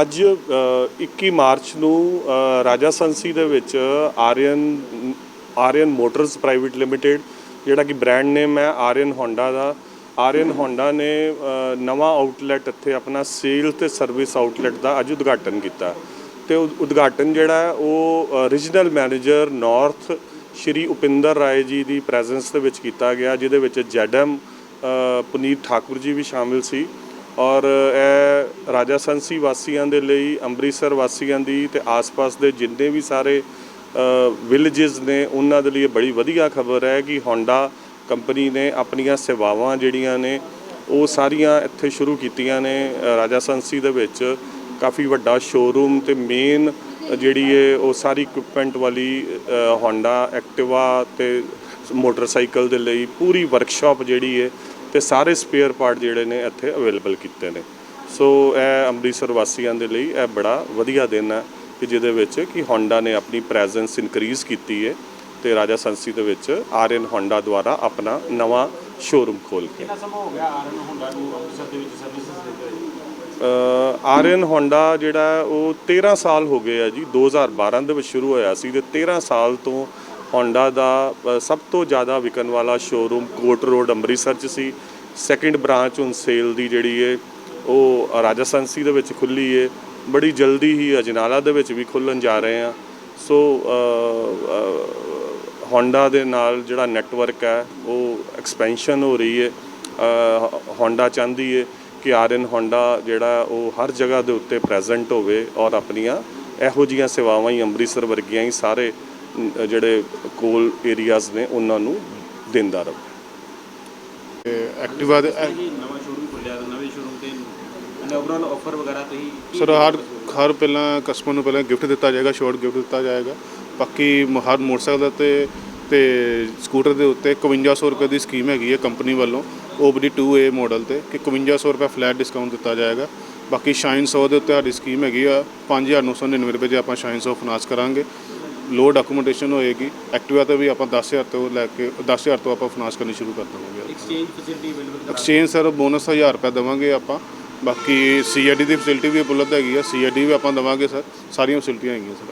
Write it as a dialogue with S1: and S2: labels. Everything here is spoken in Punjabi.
S1: ਅੱਜ ਅ, 21 ਮਾਰਚ ਨੂੰ ਰਾਜਾ ਸੰਸੀ ਦੇ ਵਿੱਚ Aryan Aryan motors private limited ਜਿਹੜਾ ਕਿ ਬ੍ਰਾਂਡ ਨੇਮ ਹੈ ਆਰੀਅਨ ਹੋਂਡਾ ਦਾ ਆਰੀਅਨ ਹੋਂਡਾ ਨੇ ਨਵਾਂ ਆਊਟਲੈਟ ਇੱਥੇ ਆਪਣਾ ਸੇਲ ਤੇ ਸਰਵਿਸ ਆਊਟਲੈਟ ਦਾ ਅੱਜ ਉਦਘਾਟਨ ਕੀਤਾ। ਤੇ ਉਦਘਾਟਨ ਜਿਹੜਾ ਉਹ regional manager north Shri Upinder Rai ji ਦੀ ਪ੍ਰੈਜ਼ੈਂਸ ਦੇ ਵਿੱਚ ਕੀਤਾ ਗਿਆ ਜਿਹਦੇ ਵਿੱਚ ਜੈਡਮ ਪੁਨੀਤ ਠਾਕੁਰ ਜੀ ਵੀ ਸ਼ਾਮਿਲ ਸੀ। ਔਰ ਇਹ ਰਾਜਾ ਸੰਸੀ ਵਾਸੀਆਂ ਦੇ ਲਈ, ਅੰਮ੍ਰਿਤਸਰ ਵਾਸੀਆਂ ਦੀ ਤੇ ਆਸ-ਪਾਸ ਦੇ ਜਿੰਨੇ ਵੀ ਸਾਰੇ ਵਿਲੇजेस ਨੇ, ਉਹਨਾਂ ਦੇ ਲਈ ਇਹ ਬੜੀ ਵਧੀਆ ਖਬਰ ਹੈ ਕਿ ਹੋਂਡਾ ਕੰਪਨੀ ਨੇ ਆਪਣੀਆਂ ਸੇਵਾਵਾਂ ਜਿਹੜੀਆਂ ਨੇ, ਉਹ ਸਾਰੀਆਂ ਇੱਥੇ ਸ਼ੁਰੂ ਕੀਤੀਆਂ ਨੇ ਰਾਜਾ ਸੰਸੀ ਦੇ ਵਿੱਚ। ਕਾਫੀ ਵੱਡਾ ਸ਼ੋਰੂਮ ਤੇ ਮੇਨ ਜਿਹੜੀ ਹੈ ਉਹ ਸਾਰੀ ਇਕਵਿਪਮੈਂਟ ਵਾਲੀ ਹੋਂਡਾ ਐਕਟਿਵਾ ਤੇ ਮੋਟਰਸਾਈਕਲ ਦੇ ਲਈ ਪੂਰੀ ਵਰਕਸ਼ਾਪ ਜਿਹੜੀ ਹੈ ਤੇ ਸਾਰੇ ਸਪੇਅਰ ਪਾਰਟ ਜਿਹੜੇ ਨੇ ਇੱਥੇ ਅਵੇਲੇਬਲ ਕੀਤੇ ਨੇ। ਸੋ ਇਹ ਅੰਮ੍ਰਿਤਸਰ ਵਾਸੀਆਂ ਦੇ ਲਈ ਇਹ ਬੜਾ ਵਧੀਆ ਦਿਨ ਹੈ ਕਿ ਜਿਹਦੇ ਵਿੱਚ ਕਿ ਹੋਂਡਾ ਨੇ ਆਪਣੀ ਪ੍ਰੈਜ਼ੈਂਸ ਇਨਕਰੀਜ਼ ਕੀਤੀ ਹੈ ਤੇ ਰਾਜਾ ਸੰਸੀ ਦੇ ਵਿੱਚ ਆਰੀਅਨ ਹੋਂਡਾ ਦੁਆਰਾ ਆਪਣਾ ਨਵਾਂ ਸ਼ੋਰੂਮ ਖੋਲ ਕੇ।
S2: ਕਿੰਨਾ ਸਮਾਂ ਹੋ ਗਿਆ ਆਰਨ ਹੋਂਡਾ ਨੂੰ ਅੰਮ੍ਰਿਤਸਰ ਦੇ ਵਿੱਚ ਸਰਵਿਸਿਜ਼ ਦਿੰਦੇ
S1: ਆਰੀਅਨ ਹੋਂਡਾ ਜਿਹੜਾ ਉਹ 13 ਸਾਲ ਹੋ ਗਏ ਆ ਜੀ 2012 ਦੇ ਵਿੱਚ ਸ਼ੁਰੂ ਹੋਇਆ ਸੀ ਤੇ 13 ਸਾਲ ਤੋਂ ਹੋਂਡਾ ਦਾ ਸਭ ਤੋਂ ਜ਼ਿਆਦਾ ਵਿਕਣ ਵਾਲਾ ਸ਼ੋਰੂਮ ਕੋਟ ਰੋਡ ਅੰਮ੍ਰਿਤਸਰ 'ਚ ਸੀ। ਸੈਕਿੰਡ ਬ੍ਰਾਂਚ ਹੁਣ ਸੇਲ ਦੀ ਜਿਹੜੀ ਹੈ ਉਹ ਰਾਜਾ ਸੰਸੀ ਦੇ ਵਿੱਚ ਖੁੱਲੀ ਹੈ ਬੜੀ ਜਲਦੀ ਹੀ ਅਜਨਾਲਾ ਦੇ ਵਿੱਚ ਵੀ ਖੁੱਲਣ ਜਾ ਰਹੇ ਆ। ਸੋ ਹੋਂਡਾ ਦੇ ਨਾਲ ਜਿਹੜਾ ਨੈਟਵਰਕ ਹੈ, ਉਹ ਐਕਸਪੈਂਸ਼ਨ ਹੋ ਰਹੀ ਹੈ ਹੋਂਡਾ ਚਾਹੁੰਦੀ ਹੈ ਕਿ ਆਰਨ ਹੋਂਡਾ ਜਿਹੜਾ, ਉਹ ਹਰ ਜਗ੍ਹਾ ਦੇ ਉੱਤੇ ਪ੍ਰੈਜ਼ੈਂਟ ਹੋਵੇ ਔਰ ਆਪਣੀਆਂ ਇਹੋ ਜੀਆਂ ਸੇਵਾਵਾਂ ਹੀ ਅੰਮ੍ਰਿਤਸਰ ਵਰਗੀਆਂ ਹੀ ਸਾਰੇ ਜਿਹੜੇ ਕੋਲ ਏਰੀਆਜ਼ ਨੇ ਉਹਨਾਂ ਨੂੰ ਦਿੰਦਾ ਰਹੇ।
S3: ਐਕਟਿਵਾ ਦੇ
S2: ਜੀ ਨਵਾਂ ਸ਼ੋਰੂਮ ਖੁੱਲਿਆ ਨਵੇਂ ਸ਼ੋਰੂਮ ਤੇ ਇਨੋਗਰਲ ਆਫਰ ਵਗੈਰਾ ਤੁਸੀਂ
S3: ਸਰ ਹਰ ਹਰ ਪਹਿਲਾਂ ਕਸਟਮਰ ਨੂੰ ਪਹਿਲਾਂ ਗਿਫਟ ਦਿੱਤਾ ਜਾਏਗਾ ਸ਼ੋਰਟ ਗਿਫਟ ਦਿੱਤਾ ਜਾਏਗਾ। ਬਾਕੀ ਹਰ ਮੋਟਰਸਾਈਕਲ ਤੇ ਤੇ ਸਕੂਟਰ ਦੇ ਉੱਤੇ 5100 ਰੁਪਏ ਦੀ ਸਕੀਮ ਹੈਗੀ ਹੈ ਕੰਪਨੀ ਵੱਲੋਂ। ਓਬਡੀ 2A ਮਾਡਲ ਤੇ ਕਿ 5100 ਰੁਪਏ ਫਲੈਟ ਡਿਸਕਾਊਂਟ ਦਿੱਤਾ ਜਾਏਗਾ। ਬਾਕੀ ਸ਼ਾਈਨ 100 ਦੇ ਉੱਤੇ ਸਾਡੀ ਸਕੀਮ ਹੈਗੀ ਆ 5999 ਰੁਪਏ ਦੇ ਆਪਾਂ ਸ਼ਾਈਨ 100 ਫਾਈਨਾਂਸ ਕਰਾਂਗੇ। ਲੋ ਡਾਕੂਮੈਂਟੇਸ਼ਨ ਹੋਏਗੀ ਐਕਟਿਵਾ ਤੇ ਵੀ ਆਪਾਂ 10000 ਤੋਂ ਲੈ ਕੇ 10000 ਤੋਂ ਆਪਾਂ ਫਾਈਨਾਂਸ ਕਰਨੀ ਸ਼ੁਰੂ ਕਰ ਦੇਵਾਂਗੇ।
S2: Exchange facility available
S3: exchange sir bonus 1000 ਰੁਪਏ ਦੇਵਾਂਗੇ ਆਪਾਂ। ਬਾਕੀ ਸੀਆਈਡੀ ਦੀ ਫੈਸਿਲਿਟੀ ਵੀ ਉਪਲਬਧ ਹੈਗੀ ਆ ਸੀਆਈਡੀ ਵੀ ਆਪਾਂ ਦੇਵਾਂਗੇ ਸਰ ਸਾਰੀਆਂ ਫੈਸਿਲਿਟੀਆਂ ਹੈਗੀਆਂ ਸਰ।